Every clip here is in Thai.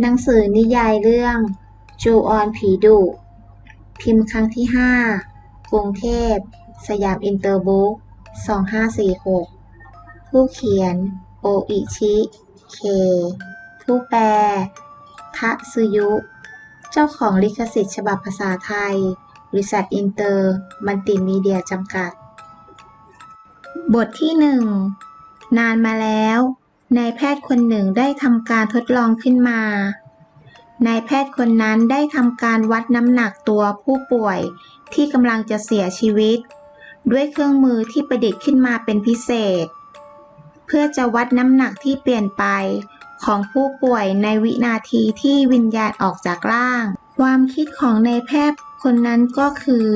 หนังสือนิยายเรื่อง จูออนผีดุ พิมพ์ครั้งที่ 5 กรุงเทพ สยามอินเตอร์บุ๊ก2546 ผู้เขียน โออิชิ เค ผู้แปลทะซึยุ เจ้าของลิขสิทธิ์ฉบับภาษาไทย บริษัทอินเตอร์ มันติมีเดียจำกัด บทที่หนึ่งนานมาแล้ว นายแพทย์คนหนึ่งได้ทำการทดลองขึ้นมา นายแพทย์คนนั้นได้ทำการวัดน้ำหนักตัวผู้ป่วยที่กำลังจะเสียชีวิต ด้วยเครื่องมือที่ประดิษฐ์ขึ้นมาเป็นพิเศษ เพื่อจะวัดน้ำหนักที่เปลี่ยนไปของผู้ป่วยในวินาทีที่วิญญาณออกจากร่าง ความคิดของนายแพทย์คนนั้นก็คือ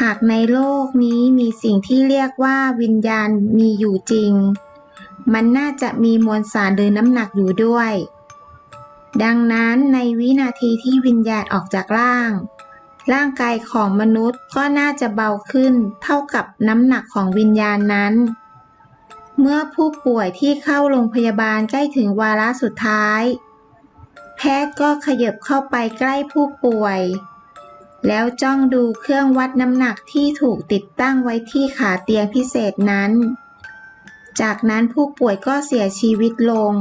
หากในโลกนี้มีสิ่งที่เรียกว่าวิญญาณมีอยู่จริง มันน่าจะมีมวลสารหรือน้ำหนักอยู่ด้วย ดังนั้นในวินาทีที่วิญญาณออกจากร่าง ร่างกายของมนุษย์ก็น่าจะเบาขึ้นเท่ากับน้ำหนักของวิญญาณนั้น เมื่อผู้ป่วยที่เข้าโรงพยาบาลใกล้ถึงวาระสุดท้าย แพทย์ก็ขยับเข้าไปใกล้ผู้ป่วย แล้วจ้องดูเครื่องวัดน้ำหนักที่ถูกติดตั้งไว้ที่ขาเตียงพิเศษนั้น จากนั้นผู้ป่วยก็เสียชีวิตลง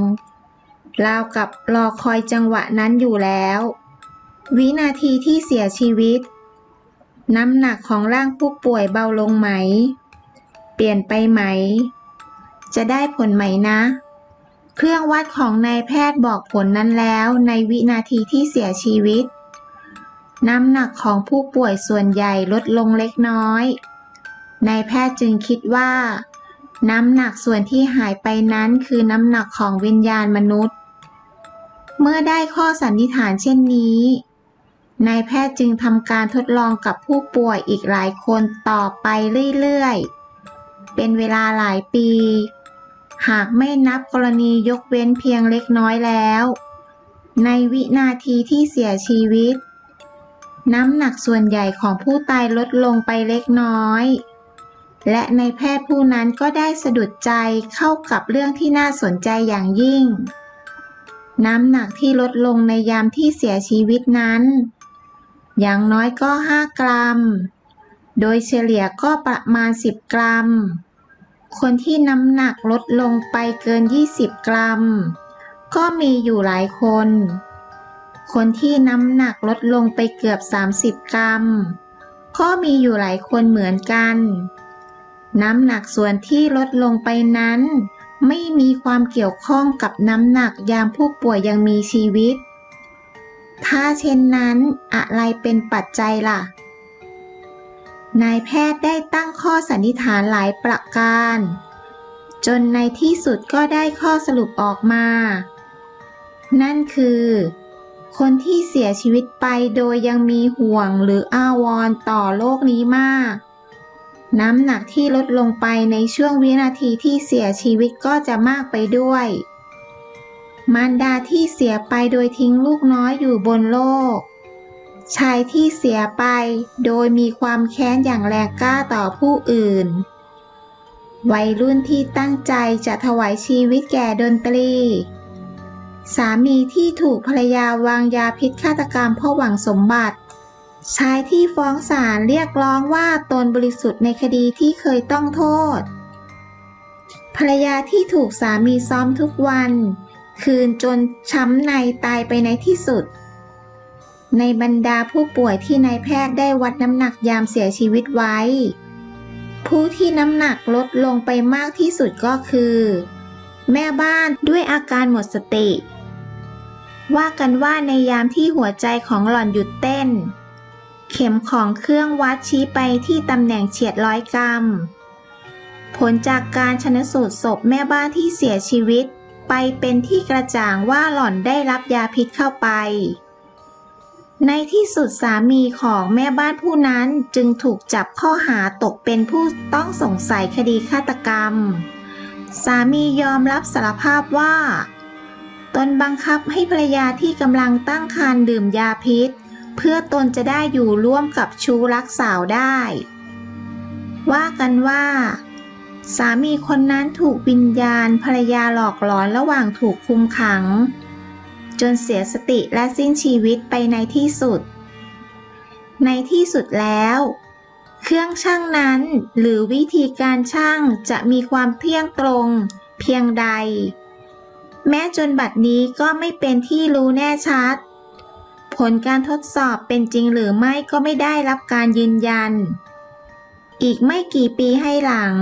ราวกับรอคอยจังหวะนั้นอยู่แล้ว วินาทีที่เสียชีวิต น้ำหนักของร่างผู้ป่วยเบาลงไหม เปลี่ยนไปไหม จะได้ผลไหมนะ เครื่องวัดของนายแพทย์บอกผลนั้นแล้วในวินาทีที่เสียชีวิต น้ำหนักของผู้ป่วยส่วนใหญ่ลดลงเล็กน้อยนายแพทย์จึงคิดว่า น้ำหนักส่วนที่หายไปนั้นคือน้ำหนักของวิญญาณมนุษย์ เมื่อได้ข้อสันนิษฐานเช่นนี้นายแพทย์จึงทำการทดลองกับผู้ป่วยอีกหลายคนต่อไปเรื่อยๆ เป็นเวลาหลายปี หากไม่นับกรณียกเว้นเพียงเล็กน้อยแล้ว ในวินาทีที่เสียชีวิต น้ำหนักส่วนใหญ่ของผู้ตายลดลงไปเล็กน้อย และในแพทย์ผู้นั้นก็ได้สะดุดใจเข้ากับเรื่องที่น่าสนใจอย่างยิ่ง น้ำหนักที่ลดลงในยามที่เสียชีวิตนั้น อย่างน้อยก็ 5 กรัม โดยเฉลี่ยก็ประมาณ 10 กรัม คนที่น้ำหนักลดลงไปเกิน 20 กรัม ก็มีอยู่หลายคน คนที่น้ำหนักลดลงไปเกือบ 30 กรัม ก็มีอยู่หลายคนเหมือนกัน น้ำหนักส่วนที่ลดลงไปนั้น ไม่มีความเกี่ยวข้องกับน้ำหนักยามผู้ป่วยยังมีชีวิต ถ้าเช่นนั้นอะไรเป็นปัจจัยล่ะ นายแพทย์ได้ตั้งข้อสันนิษฐานหลายประการ จนในที่สุดก็ได้ข้อสรุปออกมา นั่นคือ คนที่เสียชีวิตไปโดยยังมีห่วงหรืออาวรณ์ต่อโลกนี้มาก น้ำหนักที่ลดลงไปในช่วงวินาทีที่เสียชีวิตก็จะมากไปด้วย มารดาที่เสียไปโดยทิ้งลูกน้อยอยู่บนโลก ชายที่เสียไปโดยมีความแค้นอย่างแรงกล้าต่อผู้อื่น วัยรุ่นที่ตั้งใจจะถวายชีวิตแก่ดนตรี สามีที่ถูกภรรยาวางยาพิษฆาตกรรมเพราะหวังสมบัติ ชายที่ฟ้องศาลเรียกร้องว่าตนบริสุทธิ์ในคดีที่เคยต้องโทษ ภรรยาที่ถูกสามีซ้อมทุกวัน คืนจนช้ำในตายไปในที่สุด ในบรรดาผู้ป่วยที่นายแพทย์ได้วัดน้ำหนักยามเสียชีวิตไว้ ผู้ที่น้ำหนักลดลงไปมากที่สุดก็คือ แม่บ้านด้วยอาการหมดสติ ว่ากันว่าในยามที่หัวใจของหล่อนหยุดเต้น เข็มของเครื่องวัดชี้ไปที่ตำแหน่งเฉียดร้อยกรัม ผลจากการชนสูตรศพแม่บ้านที่เสียชีวิต ไปเป็นที่กระจ่างว่าหล่อนได้รับยาพิษเข้าไป ในที่สุดสามีของแม่บ้านผู้นั้นจึงถูกจับข้อหาตกเป็นผู้ต้องสงสัยคดีฆาตกรรม สามียอมรับสารภาพว่า ตนบังคับให้ภรรยาที่กำลังตั้งครรภ์ดื่มยาพิษ เพื่อตนจะได้อยู่ร่วมกับชู้รักสาวได้ ว่ากันว่า สามีคนนั้นถูกวิญญาณภรรยาหลอกหลอนระหว่างถูกคุมขัง จนเสียสติและสิ้นชีวิตไปในที่สุด ในที่สุดแล้ว เครื่องช่างนั้นหรือวิธีการช่างจะมีความเที่ยงตรงเพียงใด แม้จนบัดนี้ก็ไม่เป็นที่รู้แน่ชัด ลการทดสอบเป็นจริงหรือไม่ก็ไม่ได้รับการยืนยัน อีกไม่กี่ปีให้หลัง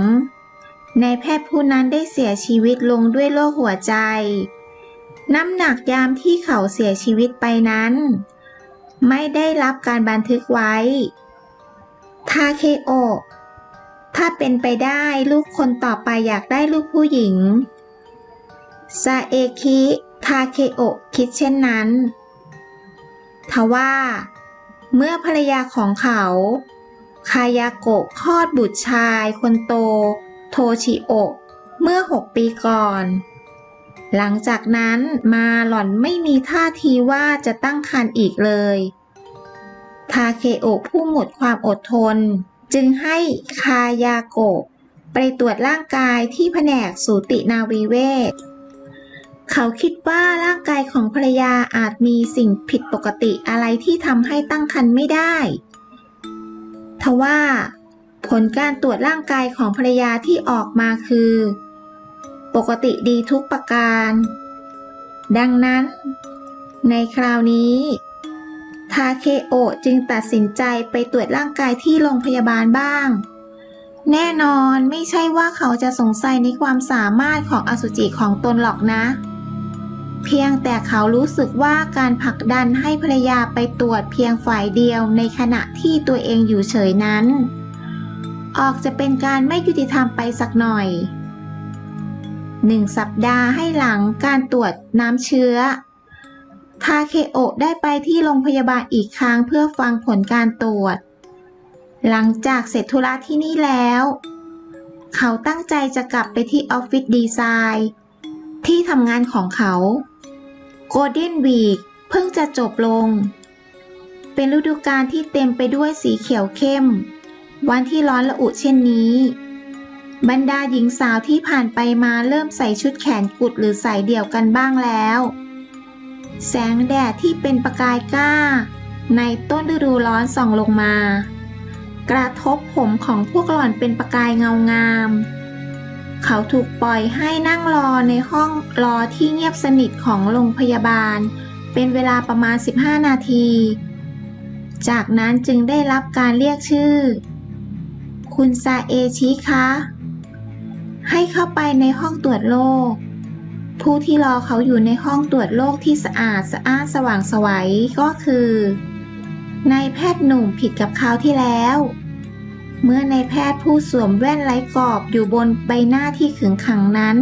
นายแพทย์ผู้นั้นได้เสียชีวิตลงด้วยโรคหัวใจ น้ำหนักยามที่เขาเสียชีวิตไปนั้น ไม่ได้รับการบันทึกไว้ ทาเคโอถ้าเป็นไปได้ลูกคนต่อไปอยากได้ลูกผู้หญิงซาเอคิ ทาเคโอคิดเช่นนั้น ทว่า เมื่อภรรยาของเขา คายาโกะคลอดบุตรชายคนโต โทชิโอะเมื่อ 6 ปีก่อน หลังจากนั้นมาหล่อนไม่มีท่าทีว่าจะตั้งครรภ์อีกเลยทาเคโอะผู้หมดความอดทน จึงให้คายาโกะไปตรวจร่างกายที่แผนกสูตินารีเวช เขาคิดว่าร่างกายของภรรยาอาจมีสิ่งผิดปกติอะไรที่ทำให้ตั้งครรภ์ไม่ได้ทว่า ผลการตรวจร่างกายของภรรยาที่ออกมาคือ ปกติดีทุกประการ ดังนั้น ในคราวนี้ทาเคโอจึงตัดสินใจไปตรวจร่างกายที่โรงพยาบาลบ้าง แน่นอนไม่ใช่ว่าเขาจะสงสัยในความสามารถของอสุจิของตนหรอกนะ เพียงแต่เขารู้สึกว่าการผลักดันให้ภรรยาไปตรวจเพียงฝ่ายเดียวในขณะที่ตัวเองอยู่เฉยนั้น ออกจะเป็นการไม่ยุติธรรมไปสักหน่อยหนึ่งสัปดาห์ให้หลังการตรวจน้ำเชื้อ ทาเคโอได้ไปที่โรงพยาบาลอีกครั้งเพื่อฟังผลการตรวจ หลังจากเสร็จธุระที่นี่แล้ว เขาตั้งใจจะกลับไปที่ออฟฟิศดีไซน์ ที่ทำงานของเขา โกลเด้นวีคเพิ่งจะจบลง เป็นฤดูกาลที่เต็มไปด้วยสีเขียวเข้ม วันที่ร้อนระอุเช่นนี้ บรรดาหญิงสาวที่ผ่านไปมาเริ่มใส่ชุดแขนกุดหรือใส่เดี่ยวกันบ้างแล้ว แสงแดดที่เป็นประกายกล้า ในต้นฤดูร้อนส่องลงมา กระทบผมของพวกหล่อนเป็นประกายเงางาม เขาถูกปล่อยให้นั่งรอในห้องรอที่เงียบสนิทของโรงพยาบาล เป็นเวลาประมาณ 15 นาที จากนั้นจึงได้รับการเรียกชื่อ คุณซาเอชิคะ ให้เข้าไปในห้องตรวจโรคผู้ที่รอเขาอยู่ในห้องตรวจโรคที่สะอาดสะอ้านสว่างสวัยก็คือ นายแพทย์หนุ่มผิดกับคราวที่แล้ว เมื่อในแพทย์ผู้สวมแว่นไร้กรอบอยู่บนใบหน้าที่ขึงขังนั้น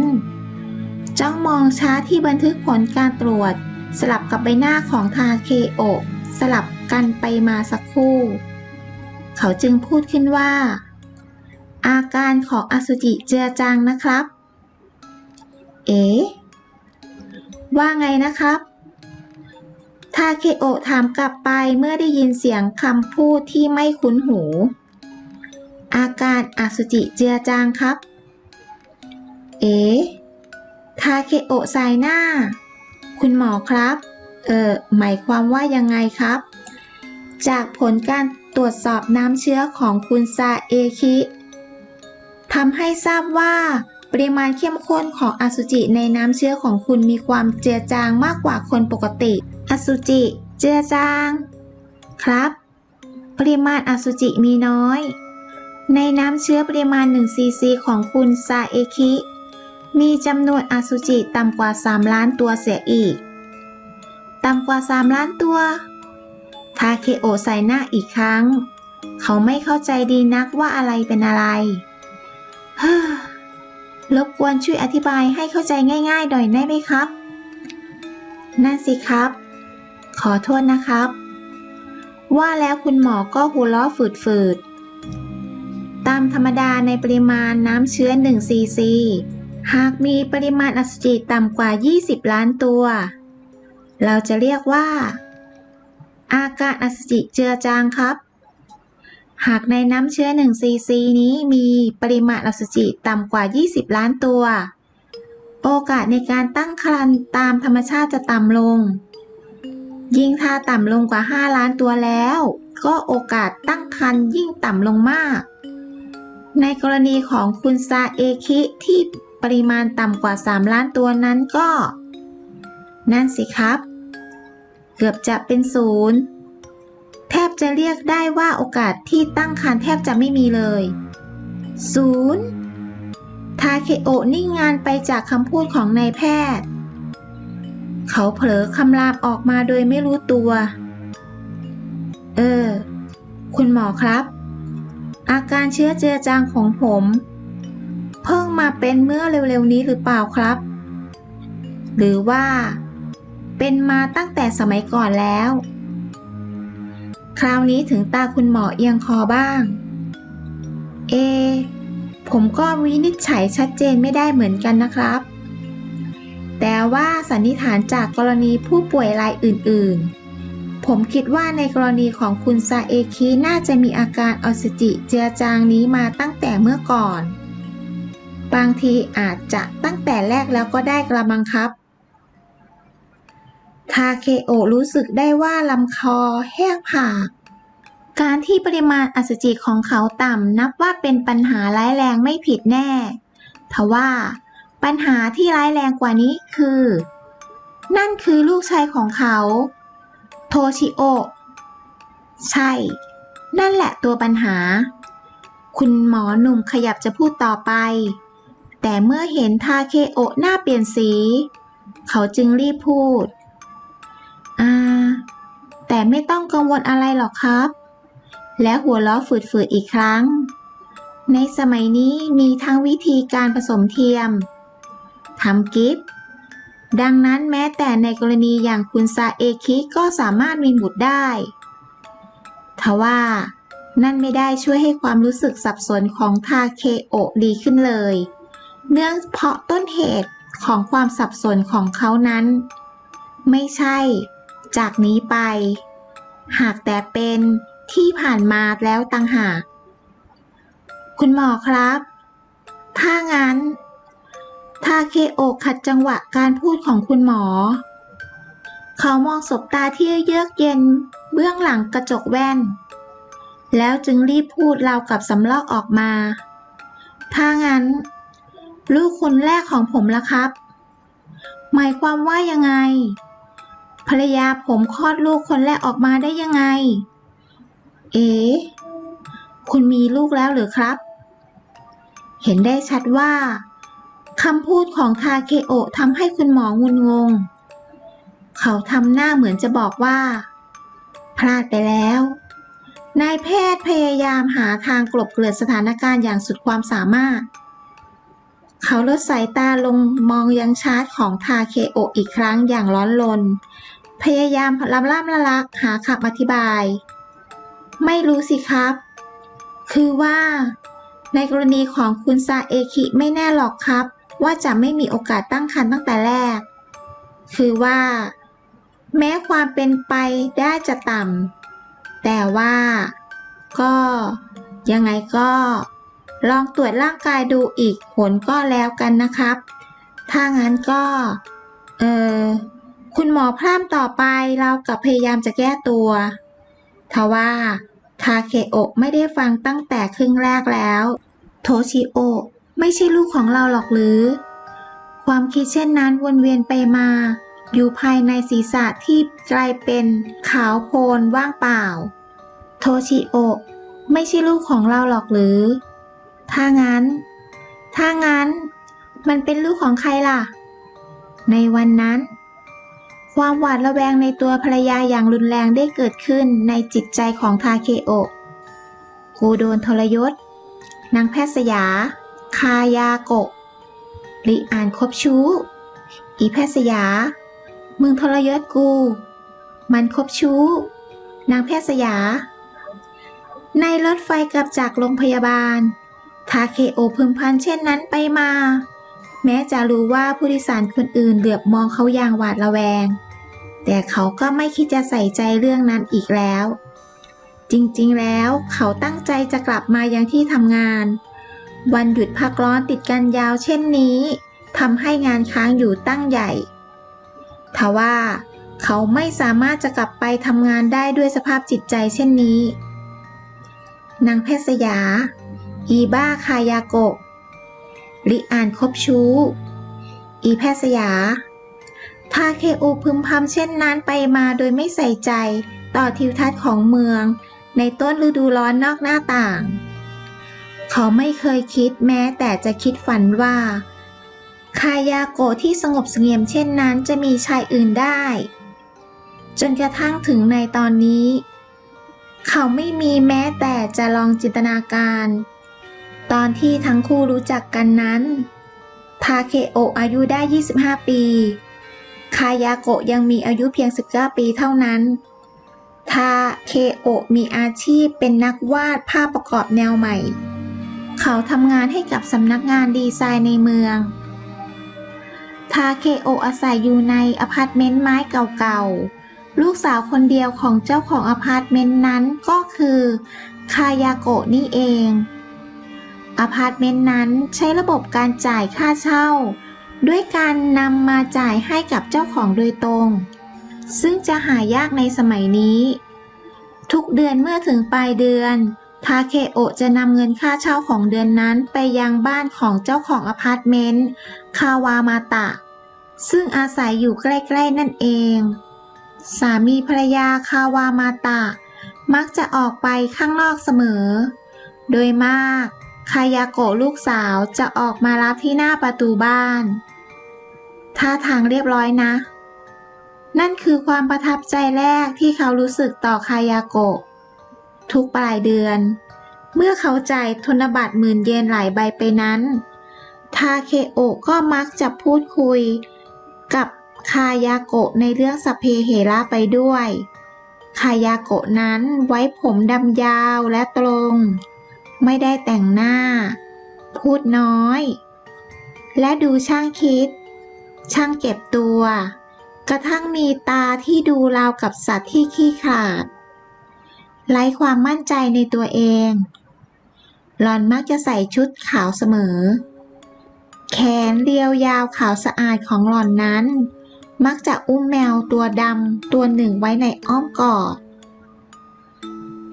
จ้องมองช้าที่บันทึกผลการตรวจ สลับกับใบหน้าของทาเคโอะสลับกันไปมาสักครู่ เขาจึงพูดขึ้นว่า อาการของอสุจิเจือจางนะครับ เอ๋ว่าไงนะครับทาเคโอะถามกลับไปเมื่อได้ยินเสียงคำพูดที่ไม่คุ้นหู อาการอสุจิเจือจางครับ เอ๋ทาเคโอะสายหน้า คุณหมอครับ เออหมายความว่ายังไงครับ จากผลการตรวจสอบน้ำเชื้อของคุณซาเอคิทำให้ทราบว่าปริมาณเข้มข้นของอสุจิในน้ำเชื้อของคุณมีความเจือจางมากกว่าคนปกติ อสุจิเจือจาง ครับ ปริมาณอสุจิมีน้อย ในน้ำเชื้อปริมาณ1ซีซีของคุณซาเอคิ มีจำนวนอสุจิต่ำกว่า 3 ล้านตัวเสียอีก ต่ำกว่า 3 ล้านตัว ทาเคโอใส่หน้าอีกครั้ง เขาไม่เข้าใจดีนักว่าอะไรเป็นอะไรเฮ้อรบกวนช่วยอธิบายให้เข้าใจง่ายๆหน่อยได้ไหมครับ นั่นสิครับ ขอโทษนะครับ ว่าแล้วคุณหมอก็หัวเราะฝืดๆ ตามธรรมดาในปริมาณน้ำเชื้อ1ซีซี หากมีปริมาณอสุจิต่ำกว่า 20 ล้านตัว เราจะเรียกว่า อาการอสุจิเจือจางครับ หากในน้ำเชื้อ1ซีซีนี้มีปริมาณอสุจิต่ำกว่า 20 ล้านตัว โอกาสในการตั้งครรภ์ตามธรรมชาติจะต่ำลง ยิ่งถ้าต่ำลงกว่า 5 ล้านตัวแล้วก็โอกาสตั้งครรภ์ยิ่งต่ำลงมาก ในกรณีของคุณซาเอคิที่ปริมาณต่ำกว่า 3 ล้านตัวนั้นก็ นั่นสิครับ เกือบจะเป็นศูนย์แทบจะเรียกได้ว่าโอกาสที่ตั้งครรภ์แทบจะไม่มีเลยศูนย์ทาเคโอนิ่งงานไปจากคำพูดของนายแพทย์ เขาเผลอคำรามออกมาโดยไม่รู้ตัว เออ คุณหมอครับ อาการเชื้อเจือจางของผม เพิ่งมาเป็นเมื่อเร็วๆนี้หรือเปล่าครับ หรือว่า เป็นมาตั้งแต่สมัยก่อนแล้ว คราวนี้ถึงตาคุณหมอเอียงคอบ้าง เอ ผมก็วินิจฉัยชัดเจนไม่ได้เหมือนกันนะครับ แต่ว่าสันนิษฐานจากกรณีผู้ป่วยรายอื่นๆ ผมคิดว่าในกรณีของคุณซาเอคิน่าจะมีอาการออสจิเจือจางนี้มาตั้งแต่เมื่อก่อน บางทีอาจจะตั้งแต่แรกแล้วก็ได้กระมังครับ ทาเคโอรู้สึกได้ว่าลำคอแห้งผาก การที่ปริมาณอสจิของเขาต่ำนับว่าเป็นปัญหาร้ายแรงไม่ผิดแน่ ทว่า ปัญหาที่ร้ายแรงกว่านี้คือ นั่นคือลูกชายของเขา โทชิโอ ใช่ นั่นแหละตัวปัญหา คุณหมอหนุ่มขยับจะพูดต่อไป แต่เมื่อเห็นทาเคโอหน้าเปลี่ยนสี เขาจึงรีบพูด อ่า แต่ไม่ต้องกังวลอะไรหรอกครับ และหัวล้อฝืดๆอีกครั้ง ในสมัยนี้มีทั้งวิธีการผสมเทียมทำกิฟต์ ดังนั้นแม้แต่ในกรณีอย่างคุณซาเอคิก็สามารถมีบุตรได้ ทว่านั่นไม่ได้ช่วยให้ความรู้สึกสับสนของทาเคโอะดีขึ้นเลย เนื่องเพราะต้นเหตุของความสับสนของเขานั้น ไม่ใช่ จากนี้ไป หากแต่เป็นที่ผ่านมาแล้วต่างหาก คุณหมอครับ ถ้างั้น ทาเคโอะขัดจังหวะการพูดของคุณหมอ เขามองสบตาที่เยือกเย็น เบื้องหลังกระจกแว่น แล้วจึงรีบพูดราวกับสำลอกออกมา ถ้างั้น ลูกคนแรกของผมละครับ หมายความว่ายังไง ภรรยาผมคลอดลูกคนแรกออกมาได้ยังไง เอ๋คุณมีลูกแล้วหรือครับ เห็นได้ชัดว่า คำพูดของทาเคโอะทำให้คุณหมองุนงง เขาทำหน้าเหมือนจะบอกว่า พลาดไปแล้ว นายแพทย์พยายามหาทางกลบเกลื่อนสถานการณ์อย่างสุดความสามารถ เขาลดสายตาลงมองยังชาร์ตของทาเคโอะอีกครั้งอย่างร้อนรน พยายามลำล่ำละลักหาคำอธิบาย ไม่รู้สิครับ คือว่าในกรณีของคุณซาเอคิไม่แน่หรอกครับ ว่าจะไม่มีโอกาสตั้งครรภ์ตั้งแต่แรก คือว่า แม้ความเป็นไปได้จะต่ำแต่ว่าก็ยังไงก็ลองตรวจร่างกายดูอีกผลก็แล้วกันนะครับ ถ้างั้นก็ เออคุณหมอพร่ำต่อไปเรากับพยายามจะแก้ตัวทว่าทาเคโอะไม่ได้ฟังตั้งแต่ครึ่งแรกแล้ว โทชิโอะ ไม่ใช่ลูกของเราหรอกหรือ ความคิดเช่นนั้นวนเวียนไปมา อยู่ภายในศีรษะที่กลายเป็นขาวโพลนว่างเปล่า โทชิโอะไม่ใช่ลูกของเราหรอกหรือ ถ้างั้น ถ้างั้น มันเป็นลูกของใครล่ะ ในวันนั้น ความหวาดระแวงในตัวภรรยาอย่างรุนแรงได้เกิดขึ้นในจิตใจของทาเคโอะกูโดนทรยศ นางแพทย์สยา คายาโกะริอ่านคบชู้ อีแพทย์สยา มึงทรยศกู มันคบชู้ นางแพทย์สยา ในรถไฟกลับจากโรงพยาบาล ทาเคโอพึมพำเช่นนั้นไปมา แม้จะรู้ว่าผู้โดยสารคนอื่นเหลือบมองเขาอย่างหวาดระแวง แต่เขาก็ไม่คิดจะใส่ใจเรื่องนั้นอีกแล้ว จริงๆแล้วเขาตั้งใจจะกลับมายังที่ทำงาน วันหยุดพักร้อนติดกันยาวเช่นนี้ทำให้งานค้างอยู่ตั้งใหญ่ ทว่าเขาไม่สามารถจะกลับไปทำงานได้ด้วยสภาพจิตใจเช่นนี้ นางแพทย์สยา อีบ้าคายาโกะลิอ่านคบชู้ อีแพทย์สยา ทาเคโอพึมพำเช่นนั้นไปมาโดยไม่ใส่ใจต่อทิวทัศน์ของเมือง ในต้นฤดูร้อนนอกหน้าต่าง เขาไม่เคยคิดแม้แต่จะคิดฝันว่า คายาโกะที่สงบเสงี่ยมเช่นนั้นจะมีชายอื่นได้ จนกระทั่งถึงในตอนนี้ เขาไม่มีแม้แต่จะลองจินตนาการ ตอนที่ทั้งคู่รู้จักกันนั้น ทาเคโอะอายุได้ 25 ปี คายาโกะยังมีอายุเพียง 19 ปีเท่านั้นทาเคโอะมีอาชีพเป็นนักวาดภาพประกอบแนวใหม่ เขาทำงานให้กับสำนักงานดีไซน์ในเมือง ทาเคโออาศัยอยู่ในอพาร์ตเมนต์ไม้เก่าๆ ลูกสาวคนเดียวของเจ้าของอพาร์ตเมนต์นั้นก็คือ คายาโกะนี่เอง อพาร์ตเมนต์นั้นใช้ระบบการจ่ายค่าเช่า ด้วยการนำมาจ่ายให้กับเจ้าของโดยตรง ซึ่งจะหายากในสมัยนี้ ทุกเดือนเมื่อถึงปลายเดือน ทาเคโอะจะนำเงินค่าเช่าของเดือนนั้นไปยังบ้านของเจ้าของอพาร์ตเมนต์คาวามาตะ ซึ่งอาศัยอยู่ใกล้ๆนั่นเอง สามีภรรยาคาวามาตะ มักจะออกไปข้างนอกเสมอ โดยมากคายาโกะลูกสาวจะออกมารับที่หน้าประตูบ้านท่าทางเรียบร้อยนะ นั่นคือความประทับใจแรกที่เขารู้สึกต่อคายาโกะ ทุกปลายเดือน เมื่อเขาจ่ายธนบัตรหมื่นเยนหลายใบไปนั้น ทาเคโอะก็มักจะพูดคุย กับคายาโกะในเรื่องสเพเหระไปด้วย คายาโกะนั้นไว้ผมดำยาวและตรง ไม่ได้แต่งหน้า พูดน้อย และดูช่างคิด ช่างเก็บตัว กระทั่งมีตาที่ดูราวกับสัตว์ที่ขี้ขลาด ไร้ความมั่นใจในตัวเอง หลอนมักจะใส่ชุดขาวเสมอ แขนเรียวยาวขาวสะอาดของหลอนนั้น มักจะอุ้มแมวตัวดำตัวหนึ่งไว้ในอ้อมกอด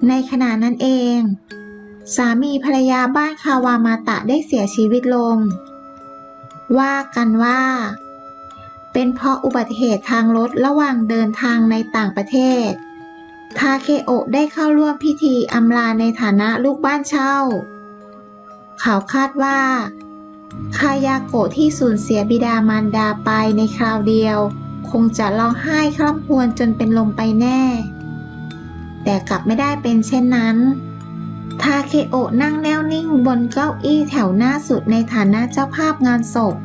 ในขณะนั้นเอง สามีภรรยาบ้านคาวามาตะได้เสียชีวิตลง ว่ากันว่า เป็นเพราะอุบัติเหตุทางรถระหว่างเดินทางในต่างประเทศ ทาเคโอะได้เข้าร่วมพิธีอำลาในฐานะลูกบ้านเช่า เขาคาดว่า คายาโกะที่สูญเสียบิดามารดาไปในคราวเดียว คงจะร้องไห้คร่ำครวญจนเป็นลมไปแน่ แต่กลับไม่ได้เป็นเช่นนั้นทาเคโอะนั่งแน่วนิ่งบนเก้าอี้แถวหน้าสุดในฐานะเจ้าภาพงานศพ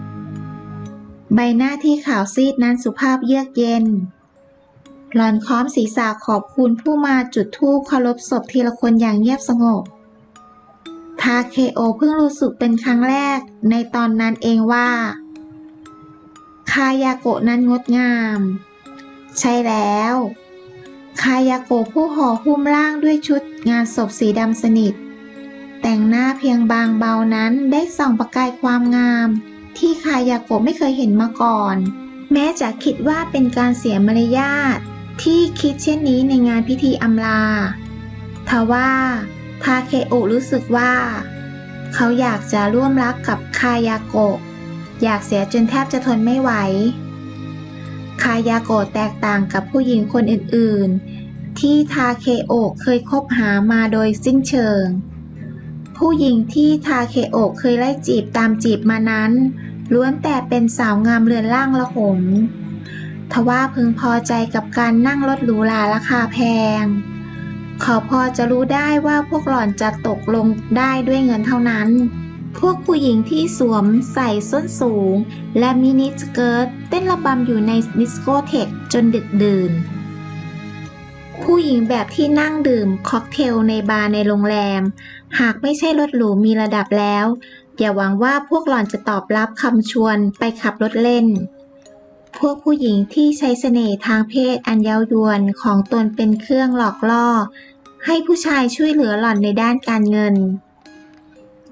ใบหน้าที่ขาวซีดนั้นสุภาพเยือกเย็น หลอนค้อมศีรษะขอบคุณผู้มาจุดธูปเคารพศพทีละคนอย่างเงียบสงบ ทาเคโอเพิ่งรู้สึกเป็นครั้งแรกในตอนนั้นเองว่า คายาโกะนั้นงดงาม ใช่แล้ว คายาโกะผู้ห่อหุ้มร่างด้วยชุดงานศพสีดำสนิท แต่งหน้าเพียงบางเบานั้นได้ส่องประกายความงาม ที่คายาโกะไม่เคยเห็นมาก่อน แม้จะคิดว่าเป็นการเสียมารยาท ที่คิดเช่นนี้ในงานพิธีอำลา ทว่าทาเคโอรู้สึกว่า เขาอยากจะร่วมรักกับคายาโกะ อยากเสียจนแทบจะทนไม่ไหว คายาโกะแตกต่างกับผู้หญิงคนอื่นๆ ที่ทาเคโอเคยคบหามาโดยสิ้นเชิง ผู้หญิงที่ทาเคโอเคยไล่จีบตามจีบมานั้นล้วนแต่เป็นสาวงามเรือนร่างละหง ทว่าพึงพอใจกับการนั่งรถหรูหราราคาแพง เขาพอจะรู้ได้ว่าพวกหล่อนจะตกลงได้ด้วยเงินเท่านั้น พวกผู้หญิงที่สวมใส่ส้นสูง และมินิสเกิร์ตเต้นระบำอยู่ในดิสโกเทกจนดึกดื่น ผู้หญิงแบบที่นั่งดื่มค็อกเทลในบาร์ในโรงแรม หากไม่ใช่รถหรูมีระดับแล้ว อย่าหวังว่าพวกหล่อนจะตอบรับคำชวนไปขับรถเล่น พวกผู้หญิงที่ใช้เสน่ห์ทางเพศอันเย้ายวนของตนเป็นเครื่องหลอกล่อ ให้ผู้ชายช่วยเหลือหล่อนในด้านการเงิน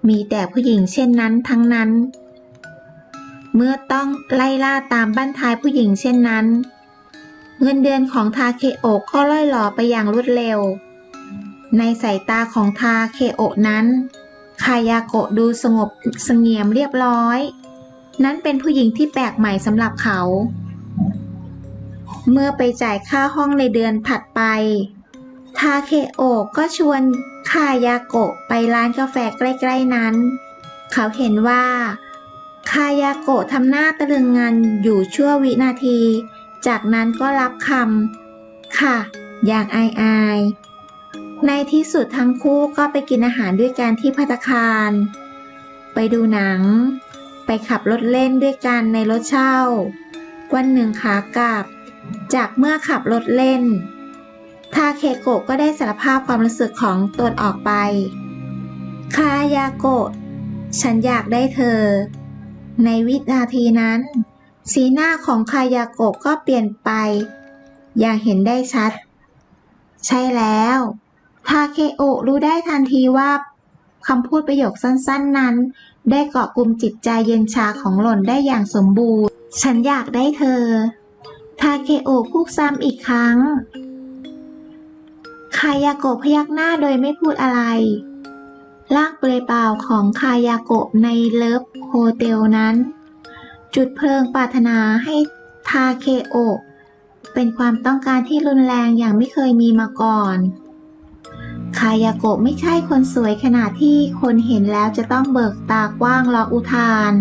มีแต่ผู้หญิงเช่นนั้นทั้งนั้น เมื่อต้องไล่ล่าตามบ้านท้ายผู้หญิงเช่นนั้น เงินเดือนของทาเคโอะก็ล่อยหลอไปอย่างรวดเร็ว ในสายตาของทาเคโอะนั้น คายาโกะดูสงบสงี่ยมเรียบร้อย นั้นเป็นผู้หญิงที่แปลกใหม่สำหรับเขา เมื่อไปจ่ายค่าห้องในเดือนถัดไป ทาเคโอก็ชวนคายาโกะไปร้านกาแฟใกล้ๆนั้น เขาเห็นว่า คายาโกะทำหน้าตะลึงงันอยู่ชั่ววินาที จากนั้นก็รับคำค่ะ อย่างอายอายในที่สุดทั้งคู่ก็ไปกินอาหารด้วยกันที่พัตคาร ไปดูหนัง ไปขับรถเล่นด้วยกันในรถเช่า วันหนึ่งขากลับ จากเมื่อขับรถเล่น ทาเคโกะก็ได้สารภาพความรู้สึกของตนออกไปคายาโกะ ฉันอยากได้เธอ ในวินาทีนั้น สีหน้าของคายาโกะก็เปลี่ยนไป อย่างเห็นได้ชัด ใช่แล้วทาเคโอะรู้ได้ทันทีว่าคำพูดประโยคสั้นๆนั้น ได้เกาะกลุ่มจิตใจเย็นชาของหล่นได้อย่างสมบูรณ์ ฉันอยากได้เธอ ทาเคโอะพูดซ้ำอีกครั้ง คายาโกะพยักหน้าโดยไม่พูดอะไรร่างเปลยเปล่าของคายาโกะในเลิฟโฮเทลนั้น จุดเพลิงปรารถนาให้ทาเคโอเป็นความต้องการที่รุนแรงอย่างไม่เคยมีมาก่อน คายาโกะไม่ใช่คนสวยขนาดที่คนเห็นแล้วจะต้องเบิกตากว้างรออุทาน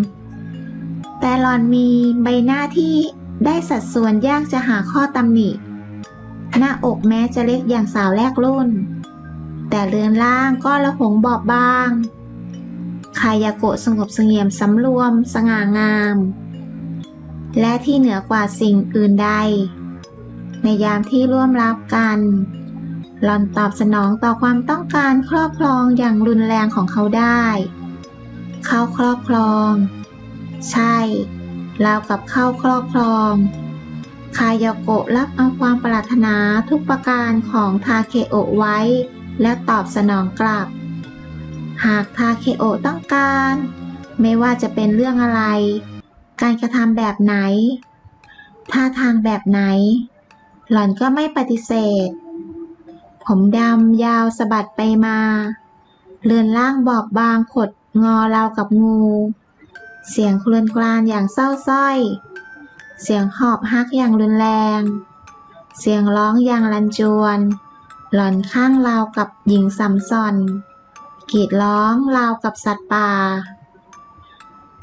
แต่หลอนมีใบหน้าที่ได้สัดส่วนยากจะหาข้อตำหนิ หน้าอกแม้จะเล็กอย่างสาวแรกรุ่น แต่เรือนล่างก็ละหงบอบบางคายาโกะสงบเสงี่ยมสำรวม สง่างาม และที่เหนือกว่าสิ่งอื่นใด ในยามที่ร่วมรับกัน หล่อนตอบสนองต่อความต้องการครอบครองอย่างรุนแรงของเขาได้ เขาครอบครอง ใช่ราวกับเข้าครอบครอง คายโกะรับเอาความปรารถนาทุกประการของทาเคโอะไว้ และตอบสนองกลับ หากทาเคโอะต้องการ ไม่ว่าจะเป็นเรื่องอะไร การกระทำแบบไหน ท่าทางแบบไหน หล่อนก็ไม่ปฏิเสธ ผมดำยาวสะบัดไปมาเลือนล่างบอบบางขดงอราวกับงู เสียงครวญครางอย่างเศร้าสร้อย เสียงหอบฮักอย่างรุนแรง เสียงร้องอย่างรันจวน หล่อนข้างราวกับหญิงสัมซอนกรีดร้องราวกับสัตว์ป่า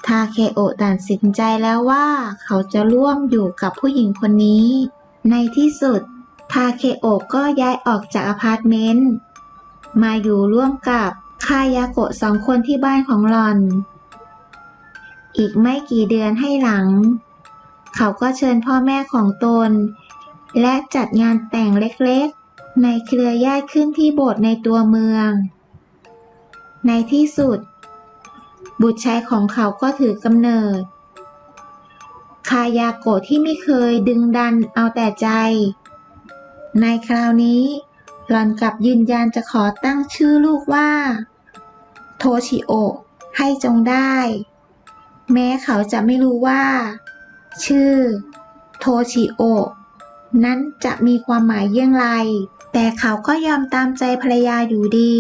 ทาเคโอตัดสินใจแล้วว่าเขาจะร่วมอยู่กับผู้หญิงคนนี้ ในที่สุด ทาเคโอะก็ย้ายออกจากอพาร์ตเมนต์ มาอยู่ร่วมกับคายาโกะสองคนที่บ้านของหลอน อีกไม่กี่เดือนให้หลัง เขาก็เชิญพ่อแม่ของตน และจัดงานแต่งเล็กๆ ในเครือญาติขึ้นที่โบสถ์ในตัวเมือง ในที่สุด บุตรชายของเขาก็ถือกำเนิด คายาโกะที่ไม่เคยดึงดันเอาแต่ใจ ในคราวนี้ หล่อนกลับยืนยันจะขอตั้งชื่อลูกว่า โทชิโอะให้จงได้ แม้เขาจะไม่รู้ว่า ชื่อ โทชิโอะนั้นจะมีความหมายเยี่ยงไร แต่เขาก็ยอมตามใจภรรยาอยู่ดี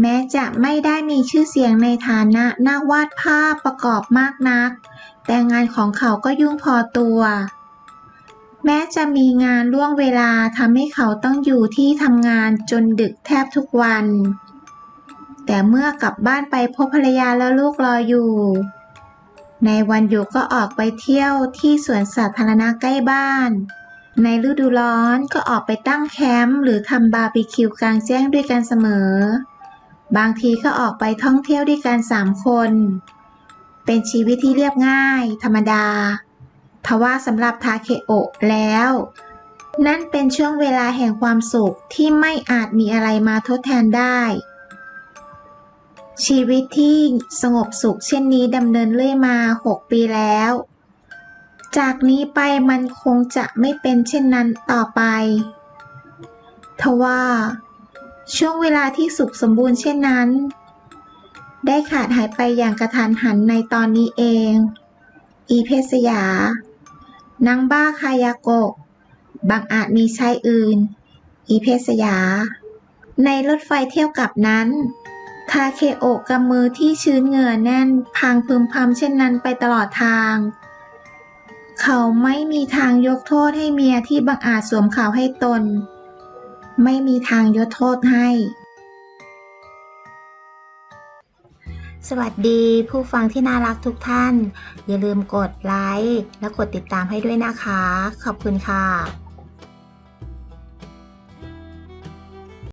แม้จะไม่ได้มีชื่อเสียงในฐานะนักวาดภาพประกอบมากนัก แต่งานของเขาก็ยุ่งพอตัว แม้จะมีงานล่วงเวลาทำให้เขาต้องอยู่ที่ทำงานจนดึกแทบทุกวัน แต่เมื่อกลับบ้านไปพบภรรยาและลูกรออยู่ ในวันหยุดก็ออกไปเที่ยวที่สวนสาธารณะใกล้บ้าน ในฤดูร้อนก็ออกไปตั้งแคมป์หรือทำบาร์บีคิวกลางแจ้งด้วยกันเสมอ บางทีก็ออกไปท่องเที่ยวด้วยกันสามคน เป็นชีวิตที่เรียบง่าย ธรรมดา ทว่าสำหรับทาเคโอะแล้ว นั่นเป็นช่วงเวลาแห่งความสุขที่ไม่อาจมีอะไรมาทดแทนได้ ชีวิตที่สงบสุขเช่นนี้ดำเนินเรื่อยมา 6 ปีแล้ว จากนี้ไปมันคงจะไม่เป็นเช่นนั้นต่อไป ทว่า ช่วงเวลาที่สุขสมบูรณ์เช่นนั้น ได้ขาดหายไปอย่างกระทันหันในตอนนี้เอง อีเพศยา นางบ้าคายาโกะบางอาจมีชายอื่น อีเพศยา ในรถไฟเที่ยวกลับนั้นทาเคโอะกำมือที่ชื้นเหงื่อแน่นพางพึมพำเช่นนั้นไปตลอดทาง เขาไม่มีทางยกโทษให้เมียที่บังอาจสวมเขาให้ตน ไม่มีทางยกโทษให้ สวัสดีผู้ฟังที่น่ารักทุกท่าน อย่าลืมกดไลค์และกดติดตามให้ด้วยนะคะ ขอบคุณค่ะ